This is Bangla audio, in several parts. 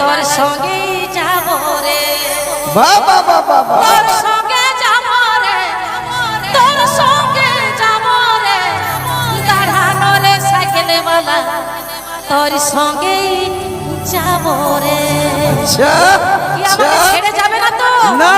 তোর সঙ্গে যাব রে। বাহ বাহ। তোর সঙ্গে যাব রে তোর সঙ্গে যাব রে। দাঁড়ানো রে সাইকেল বালা তোর সঙ্গে যাব রে। আচ্ছা আচ্ছা। ছেড়ে যাবে না তো? না।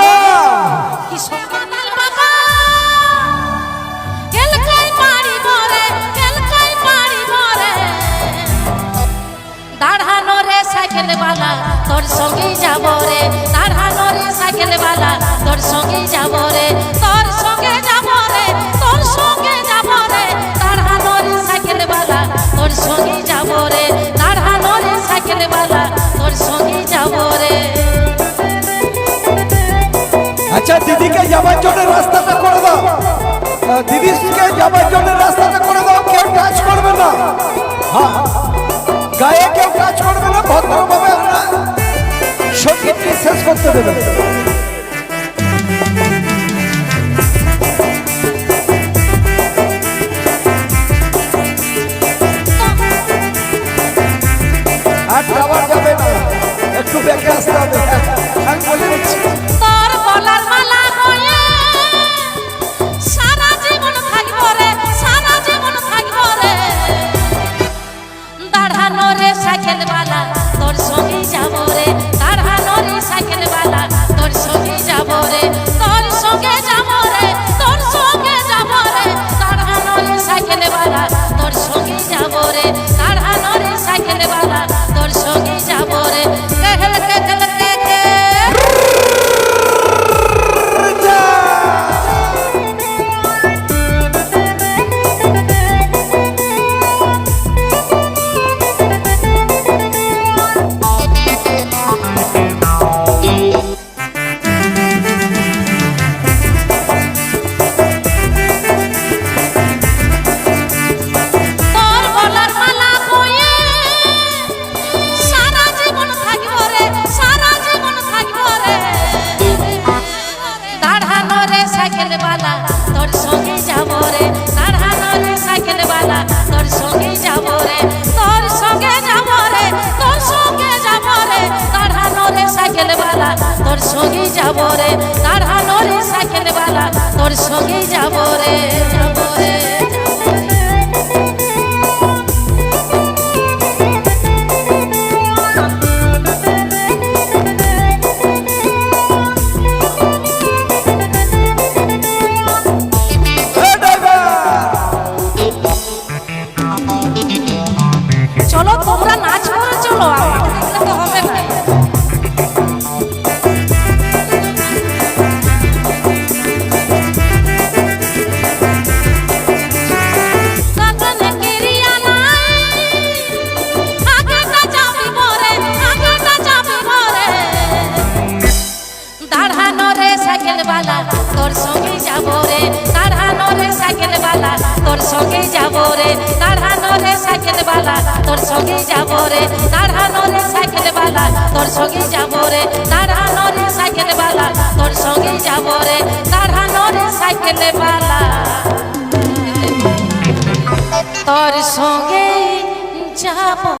বালা, তোর সঙ্গেই যাব রে। দাঁড়ানো রে সাইকেল বালা, তোর সঙ্গেই যাব রে। তোর সঙ্গে যাব রে, তোর সঙ্গে যাব রে। দাঁড়ানো রে সাইকেল বালা, তোর সঙ্গেই যাব রে। দাঁড়ানো রে সাইকেল বালা, তোর সঙ্গেই যাব রে। আচ্ছা দিদিকে যাবার জন্য রাস্তাটা করে দাও। দিদিকে যাবার জন্য রাস্তাটা করে দাও, কেউ কাজ করবে না। হ্যাঁ। 对对对。সাইকেল বালা তোর সঙ্গে যাব রে। তোর সঙ্গে যাব রে। তার হানোরে সাইকেল বালা তোর সঙ্গে যাব রে যাব রে। সঙ্গে যাব রে দাঁড়ানো রে সাইকেল বালা, তোর সঙ্গে যাব রে দাঁড়ানো রে সাইকেল বালা, তোর সঙ্গে যাব রে দাঁড়ানো রে সাইকেল বালা, তোর সঙ্গে যাব রে দাঁড়ানো রে সাইকেল বালা। তোর সঙ্গে